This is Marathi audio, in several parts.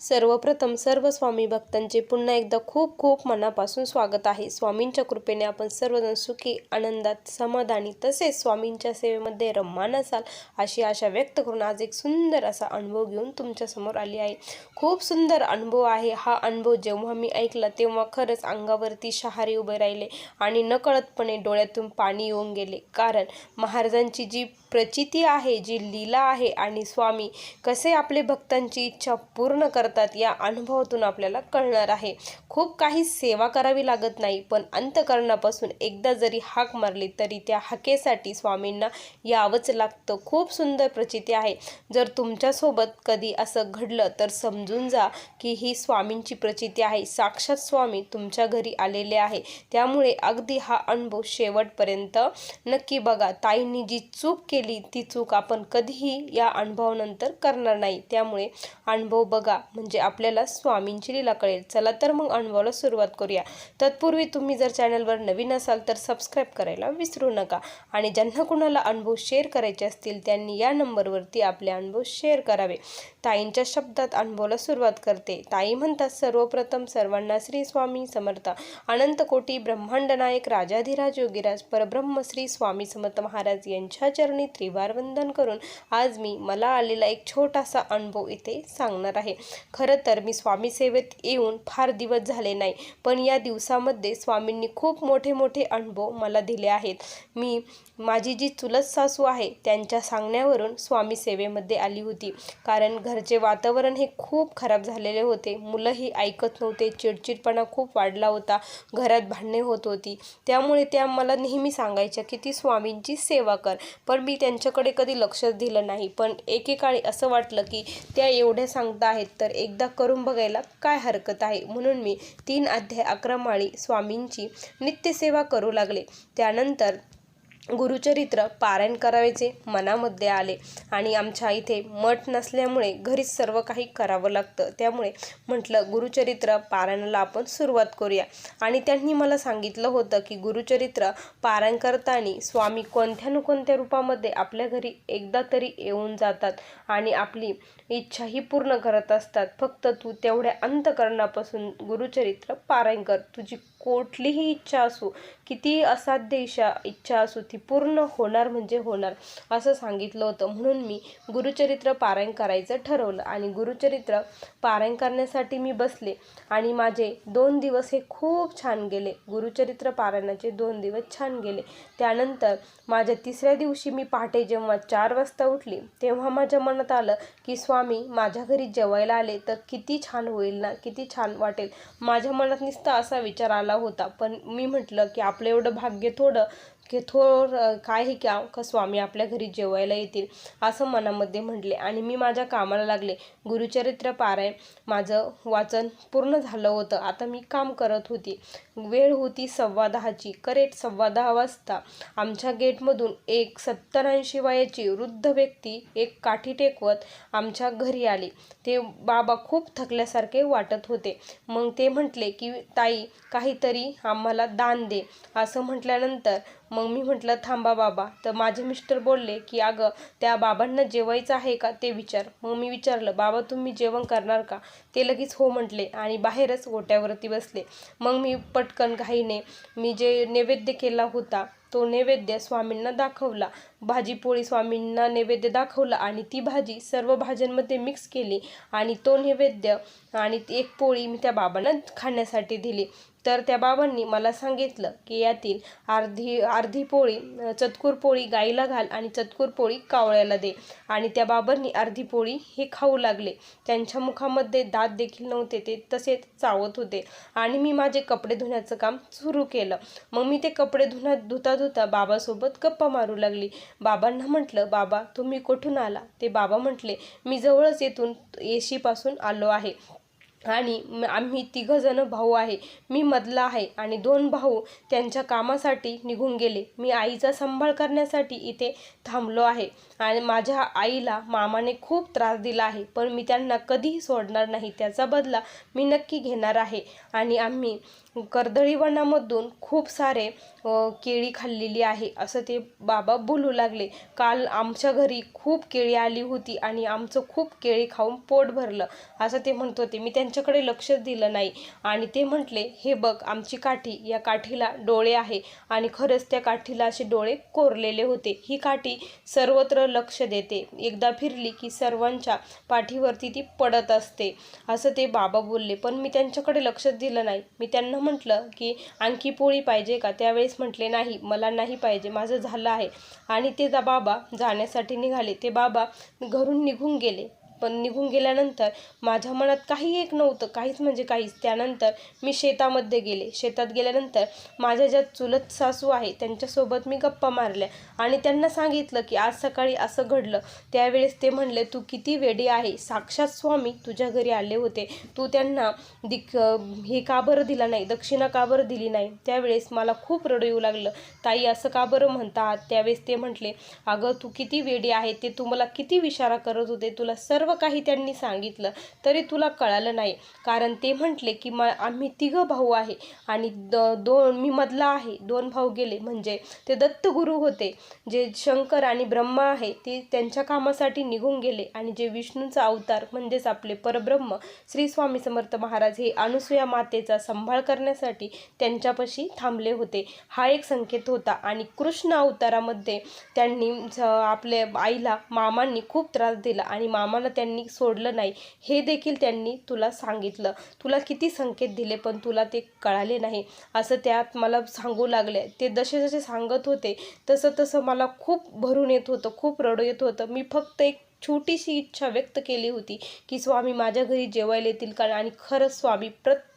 सर्वप्रथम सर्व स्वामी भक्तांचे पुन्हा एकदा खूप खूप मनापासून स्वागत आहे. स्वामींच्या कृपेने आपण सर्वजण सुखी आनंदात समाधानी तसेच स्वामींच्या सेवेमध्ये रम्मान असाल अशी आशा व्यक्त करून आज एक सुंदर असा अनुभव घेऊन तुमच्यासमोर आली आहे. खूप सुंदर अनुभव आहे हा अनुभव जेव्हा मी ऐकला तेव्हा खरंच अंगावरती शहारे उभे राहिले आणि नकळतपणे डोळ्यातून पाणी येऊन गेले. कारण महाराजांची जी प्रचिती आहे जी लीला आहे आणि स्वामी कसे आपले भक्तांची इच्छा पूर्ण करतात या अनुभवातून आपल्याला कळणार आहे. खूप काही सेवा करावी लागत नाही पण अंतकरणापासून एकदा जरी हाक मारली तरी त्या हाकेसाठी स्वामींना यावंच लागतं. खूप सुंदर प्रचिती आहे. जर तुमच्यासोबत कधी असं घडलं तर समजून जा की ही स्वामींची प्रचिती आहे. साक्षात स्वामी तुमच्या घरी आलेले आहे. त्यामुळे अगदी हा अनुभव शेवटपर्यंत नक्की बघा. ताईंनी जी चूक केली ती चूक आपण कधीही या अनुभवानंतर करणार नाही. त्यामुळे अनुभव बघा. म्हणजे आपल्याला स्वामींची लीला कळेल. चला तर मग अनुभवाला सुरुवात करूया. तत्पूर्वी तुम्ही जर चॅनलवर नवीन असाल तर सबस्क्राईब करायला विसरू नका. आणि ज्यांना कुणाला अनुभव शेअर करायचे असतील त्यांनी या नंबरवरती आपले अनुभव शेअर करावे. ताईंच्या शब्दात अनुभवाला सुरुवात करते. ताई म्हणतात सर्वप्रथम सर्वांना श्री स्वामी समर्थ. अनंत कोटी ब्रह्मांड नायक राजाधिराज योगीराज परब्रह्म श्री स्वामी समर्थ महाराज यांच्या चरणी त्रिवार वंदन करून आज मी मला आलेला एक छोटासा अनुभव इथे सांगणार आहे. खरं तर मी स्वामी सेवेत येऊन फार दिवस झाले नाही पण या दिवसामध्ये स्वामींनी खूप मोठे मोठे अनुभव मला दिले आहेत. मी माझी जी चुलत सासू आहे त्यांच्या सांगण्यावरून स्वामी सेवेमध्ये आली होती. कारण घरचे वातावरण हे खूप खराब झालेले होते. मुलंही ऐकत नव्हते चिडचिडपणा खूप वाढला होता घरात भांडणे होत होती. त्यामुळे त्या मला नेहमी सांगायच्या की ती स्वामींची सेवा कर. पण मी त्यांच्याकडे कधी लक्षच दिलं नाही. पण एकेकाळी असं वाटलं की त्या एवढ्या सांगता आहेत तर एकदा करून बघायला काय हरकत आहे? म्हणून मी तीन अध्याय अकरा माळी स्वामींची नित्यसेवा करू लागले. त्यानंतर गुरुचरित्र पारायण करायचे मनामध्ये आले. आणि आमच्या इथे मठ नसल्यामुळे घरीच सर्व काही करावं लागतं. त्यामुळे म्हटलं गुरुचरित्र पारायणाला आपण सुरुवात करूया. आणि त्यांनी मला सांगितलं होतं की गुरुचरित्र पारायण करताना स्वामी कोणत्या न कोणत्या रूपामध्ये आपल्या घरी एकदा तरी येऊन जातात. आणि आपली इच्छाही पूर्ण करत असतात. फक्त तू तेवढ्या अंतकरणापासून गुरुचरित्र पारायण कर. तुझी कुठलीही इच्छा असू किती असाध्य इच्छा इच्छा असू ती पूर्ण होणार म्हणजे होणार असं सांगितलं होतं. म्हणून मी गुरुचरित्र पारायण करायचं ठरवलं आणि गुरुचरित्र पारायण करण्यासाठी मी बसले आणि माझे दोन दिवस हे खूप छान गेले. गुरुचरित्र पारायणाचे दोन दिवस छान गेले. त्यानंतर माझ्या तिसऱ्या दिवशी मी पहाटे जेव्हा चार वाजता उठली तेव्हा माझ्या मनात आलं की स्वामी माझ्या घरी जेवायला आले तर किती छान होईल ना किती छान वाटेल. माझ्या मनात नुसता असा विचार आला होता. पण मी म्हटलं की आपलं एवढं भाग्य थोडं की थोर काय क्या का स्वामी आपल्या घरी जेवायला येतील असं मनामध्ये म्हटले. आणि मी माझ्या कामाला लागले. गुरुचरित्र पारायण माझं वाचन पूर्ण झालं होतं. आता मी काम करत होती. वेळ होती सव्वा दहाची. करेक्ट सव्वा दहा वाजता. आमच्या गेटमधून एक सत्तरऐंशी वयाची वृद्ध व्यक्ती एक काठी टेकवत आमच्या घरी आली. ते बाबा खूप थकल्यासारखे वाटत होते. मग ते म्हटले की ताई काहीतरी आम्हाला दान दे. असं म्हटल्यानंतर मग मी म्हटलं थांबा बाबा. तर माझे मिस्टर बोलले की अगं त्या बाबांना जेवायचं आहे का ते विचार. मग मी विचारलं बाबा तुम्ही जेवण करणार का? ते लगेच हो म्हटले आणि बाहेरच गोट्यावरती बसले. मग मी पटकन घाईने मी जे नैवेद्य केला होता तो नैवेद्य स्वामींना दाखवला. भाजी पोळी स्वामींना नैवेद्य दाखवला आणि ती भाजी सर्व भाज्यांमध्ये मिक्स केली आणि तो नैवेद्य आणि एक पोळी मी त्या बाबांना खाण्यासाठी दिली. तर त्या बाबांनी मला सांगितलं की यातील अर्धी अर्धी पोळी चतकूर पोळी गाईला घाल आणि चतकूर पोळी कावळ्याला दे. आणि त्या बाबांनी अर्धी पोळी हे खाऊ लागले. त्यांच्या मुखामध्ये दात देखील नव्हते ते तसेच चावत होते. आणि मी माझे कपडे धुण्याचं काम सुरू केलं. मग मी ते कपडे धुण्यात धुता धुता बाबासोबत गप्पा मारू लागली. बाबांना म्हटलं बाबा तुम्ही कुठून आला? ते बाबा म्हटले मी जवळच येथून येशीपासून आलो आहे. आणि आम्ही तिघंजणं भाऊ आहे. मी मधला आहे आणि दोन भाऊ त्यांच्या कामासाठी निघून गेले. मी आईचा सांभाळ करण्यासाठी इथे थांबलो आहे आणि माझ्या आईला मामाने खूप त्रास दिला आहे. पण मी त्यांना कधीही सोडणार नाही. त्याचा बदला मी नक्की घेणार आहे आणि आम्ही कर्दळी वनामधून खूप सारे केळी खाल्लेली आहे असं ते बाबा बोलू लागले. काल आमच्या घरी खूप केळी आली होती आणि आमचं खूप केळी खाऊन पोट भरलं असं ते म्हणत होते. मी त्यांच्याकडे लक्षच दिलं नाही आणि ते म्हटले हे बघ आमची काठी या काठीला डोळे आहे आणि खरंच त्या काठीला असे डोळे कोरलेले होते. ही काठी सर्वत्र लक्ष देते. एकदा फिरली की सर्वांच्या पाठीवरती ती पडत असते असं ते बाबा बोलले. पण मी त्यांच्याकडे लक्षच दिलं नाही. मी त्यांना म्हटलं की आणखी पोळी पाहिजे का? त्यावेळेस म्हटले नाही मला नाही पाहिजे. माझं झालं आहे. आणि ते बाबा जाण्यासाठी निघाले. ते बाबा घरून निघून गेले. पण निघून गेल्यानंतर माझ्या मनात काही एक नव्हतं काहीच म्हणजे काहीच. त्यानंतर मी शेतामध्ये गेले. शेतात गेल्यानंतर माझ्या ज्या चुलत सासू आहे त्यांच्यासोबत मी गप्पा मारल्या आणि त्यांना सांगितलं की आज सकाळी असं घडलं. त्यावेळेस ते म्हणले तू किती वेडी आहे. साक्षात स्वामी तुझ्या घरी आले होते. तू त्यांना दिक हे का बरं दिला नाही? दक्षिणा का बरं दिली नाही? त्यावेळेस मला खूप रडू येऊ लागलं. ताई असं का बरं म्हणतात? त्यावेळेस ते म्हटले अगं तू किती वेडी आहे. ते तू मला किती विचारा करत होते. तुला सर्व काही त्यांनी सांगितलं. तरी तुला कळालं नाही. कारण ते म्हटले की म आम्ही तिघं भाऊ आहे आणि द दोन मी मधला आहे. दोन भाऊ गेले. म्हणजे ते दत्तगुरू होते. जे शंकर आणि ब्रह्मा आहे ते त्यांच्या कामासाठी निघून गेले. आणि जे विष्णूचा अवतार म्हणजेच आपले परब्रह्म श्री स्वामी समर्थ महाराज हे अनुसूया मातेचा सांभाळ करण्यासाठी त्यांच्यापाशी थांबले होते. हा एक संकेत होता. आणि कृष्ण अवतारामध्ये त्यांनी आपल्या आईला मामांनी खूप त्रास दिला. आणि मामाला त्यांनी सोडलं नाही. हे देखील त्यांनी तुला सांगितलं. तुला किती संकेत दिले पण तुला ते कळाले नाही. असं त्यात मला सांगू लागले. ते जसे जसे सांगत होते तसं तसं मला खूप भरून येत होतं खूप रडू येत होतं. मी फक्त एक छोटीशी इच्छा व्यक्त केली होती की स्वामी माझ्या घरी जेवायला येतील का आणि खरंच स्वामी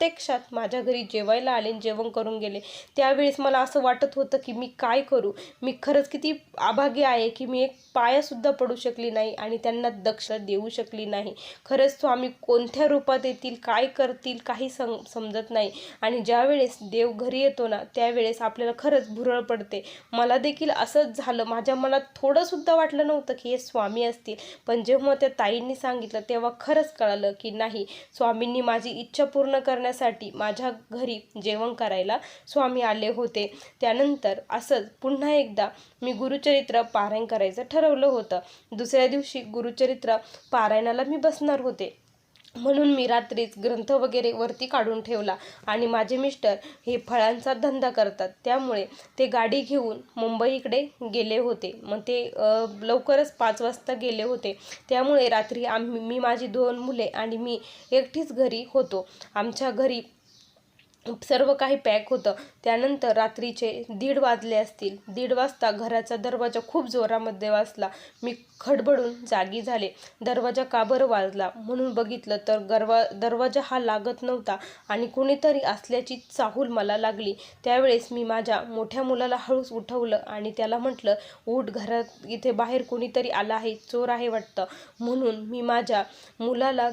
प्रत्यक्षात माझ्या घरी जेवायला आले आणि जेवण करून गेले. त्यावेळेस मला असं वाटत होतं की मी काय करू? मी खरंच किती अभागी आहे की मी एक पायासुद्धा पडू शकली नाही आणि त्यांना दक्ष देऊ शकली नाही. खरंच स्वामी कोणत्या रूपात येतील काय करतील काही सम समजत नाही. आणि ज्यावेळेस देव घरी येतो ना त्यावेळेस आपल्याला खरंच भुरळ पडते. मला देखील असंच झालं. माझ्या मनात थोडंसुद्धा वाटलं नव्हतं की हे स्वामी असतील. पण जेव्हा त्या ताईंनी सांगितलं तेव्हा खरंच कळालं की नाही स्वामींनी माझी इच्छा पूर्ण करण्यासाठी माझ्या घरी जेवण करायला स्वामी आले होते. त्यानंतर असंच पुन्हा एकदा मी गुरुचरित्र पारायण करायचं ठरवलं होतं. दुसऱ्या दिवशी गुरुचरित्र पारायणाला मी बसणार होते. म्हणून मी रात्रीच ग्रंथ वगैरे वरती काढून ठेवला. आणि माझे मिस्टर हे फळांचा धंदा करतात. त्यामुळे ते गाडी घेऊन मुंबईकडे गेले होते. मग ते लवकरच पाच वाजता गेले होते. त्यामुळे रात्री आम्ही मी माझी दोन मुले आणि मी एकटीच घरी होतो. आमच्या घरी सर्व काही पॅक होतं. त्यानंतर रात्रीचे दीड वाजले असतील. दीड वाजता घराचा दरवाजा खूप जोरामध्ये वाजला. मी खडबडून जागी झाले. दरवाजा का बरं वाजला म्हणून बघितलं तर गरवा दरवाजा हा लागत नव्हता आणि कुणीतरी असल्याची चाहूल मला लागली. त्यावेळेस मी माझ्या मोठ्या मुलाला हळूच उठवलं आणि त्याला म्हटलं उठ घरात इथे बाहेर कोणीतरी आला आहे. चोर आहे वाटतं. म्हणून मी माझ्या मुलाला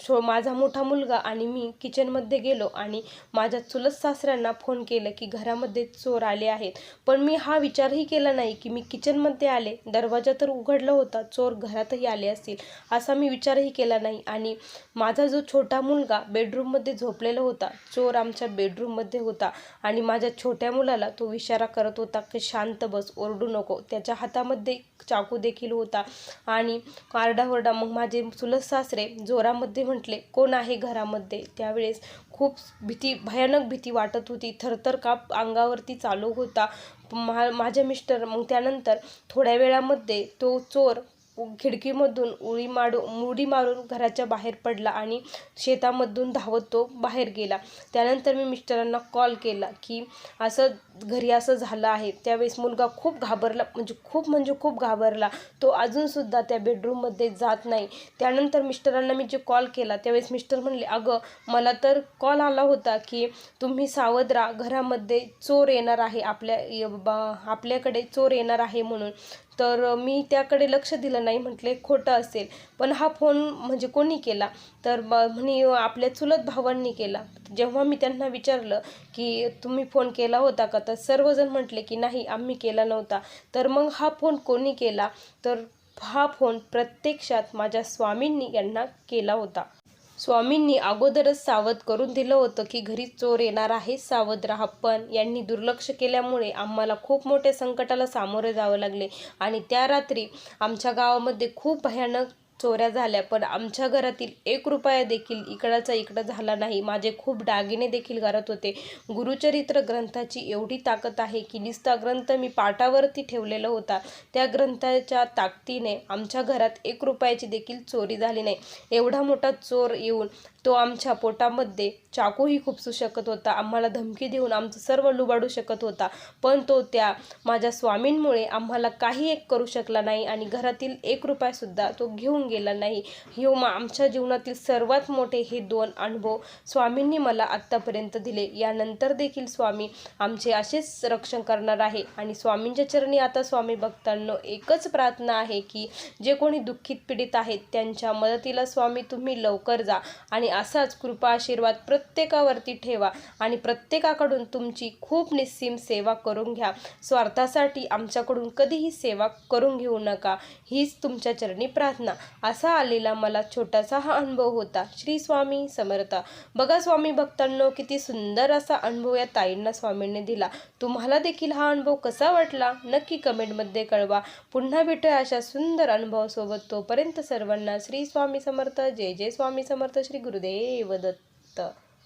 शो माझा मोठा मुलगा आणि मी किचनमध्ये गेलो आणि माझ्या चुलत सासऱ्यांना फोन केलं की घरामध्ये चोर आले आहेत. पण मी हा विचारही केला नाही की मी किचनमध्ये आले. दरवाजा तर उघडला होता. चोर घरातही आले असतील असा मी विचारही केला नाही. आणि माझा जो छोटा मुलगा बेडरूममध्ये झोपलेला होता चोर आमच्या बेडरूममध्ये होता. आणि माझ्या छोट्या मुलाला तो इशारा करत होता की शांत बस ओरडू नको. त्याच्या हातामध्ये चाकू देखील होता. आणि आरडाओरडा मग माझे चुलत सासरे जोरामध्ये म्हटले कोण आहे घरामध्ये? त्यावेळेस खूप भीती भयानक भीती वाटत होती. थरथर काप अंगावरती चालू होता. मा माझ्या मिस्टर मग त्यानंतर थोड्या वेळामध्ये तो चोर खिडकीमधून उडी मारू उडी मारून घराच्या बाहेर पडला आणि शेतामधून धावत तो बाहेर गेला. त्यानंतर मी मिस्टरांना कॉल केला की असं घरी असं झालं आहे. त्यावेळेस मुलगा खूप घाबरला म्हणजे खूप म्हणजे खूप घाबरला. तो अजूनसुद्धा त्या बेडरूममध्ये जात नाही. त्यानंतर मिस्टरांना मी जे कॉल केला त्यावेळेस मिस्टर म्हणले अगं मला तर कॉल आला होता की तुम्ही सावध राहा. घरामध्ये चोर येणार आहे. आपल्या बा- आपल्याकडे चोर येणार आहे म्हणून. तर मी त्याकडे लक्ष दिलं नाही म्हटले खोटं असेल. पण हा फोन म्हणजे कोणी केला? तर म्हणे आपल्या चुलत भावांनी केला. जेव्हा मी त्यांना विचारलं की तुम्ही फोन केला होता का? तर सर्वजण म्हटले की नाही आम्ही केला नव्हता. तर मग हा फोन कोणी केला? तर हा फोन प्रत्यक्षात माझ्या स्वामींनी यांना केला होता. स्वामींनी अगोदरच सावध करून दिलं होतं की घरी चोर येणार आहे सावध राहा. पण यांनी दुर्लक्ष केल्यामुळे आम्हाला खूप मोठ्या संकटाला सामोरे जावं लागले. आणि त्या रात्री आमच्या गावामध्ये खूप भयानक चोऱ्या झाल्या पण आमच्या घरातील एक रुपया देखील इकडाचा इकडं झाला नाही. माझे खूप दागिने देखील घरात होते. गुरुचरित्र ग्रंथाची एवढी ताकद आहे की निस्ता ग्रंथ मी पाटावरती ठेवलेला होता. त्या ग्रंथाच्या ताकदीने आमच्या घरात एक रुपयाची देखील चोरी झाली नाही. एवढा मोठा चोर येऊन तो आमच्या पोटामध्ये चाकूही खुपसू शकत होता. आम्हाला धमकी देऊन आमचं सर्व लुबाडू शकत होता. पण तो त्या माझ्या स्वामींमुळे आम्हाला काही एक करू शकला नाही आणि घरातील एक रुपयासुद्धा तो घेऊन गेला नाही. हे मा आमच्या जीवनातील सर्वात मोठे हे दोन अनुभव स्वामींनी मला आत्तापर्यंत दिले. यानंतर देखील स्वामी आमचे असेच रक्षण करणार आहे. आणि स्वामींच्या चरणी आता स्वामी भक्तांनो एकच प्रार्थना आहे की जे कोणी दुःखित पीडित आहेत त्यांच्या मदतीला स्वामी तुम्ही लवकर जा. आणि असाच कृपा आशीर्वाद प्रत्येकावरती ठेवा आणि प्रत्येकाकडून तुमची खूप निस्सीम सेवा करून घ्या. स्वार्थासाठी आमच्याकडून कधीही सेवा करून घेऊ नका. हीच तुमच्या चरणी प्रार्थना. असा आलेला मला छोटासा हा अनुभव होता. श्री स्वामी समर्थ. बघा स्वामी भक्तांनो किती सुंदर असा अनुभव या ताईंना स्वामींनी दिला. तुम्हाला देखील हा अनुभव कसा वाटला? नक्की कमेंटमध्ये कळवा. पुन्हा भेटूया अशा सुंदर अनुभवासोबत. तोपर्यंत सर्वांना श्री स्वामी समर्थ जय जय स्वामी समर्थ श्री गुरुदेव दत्त.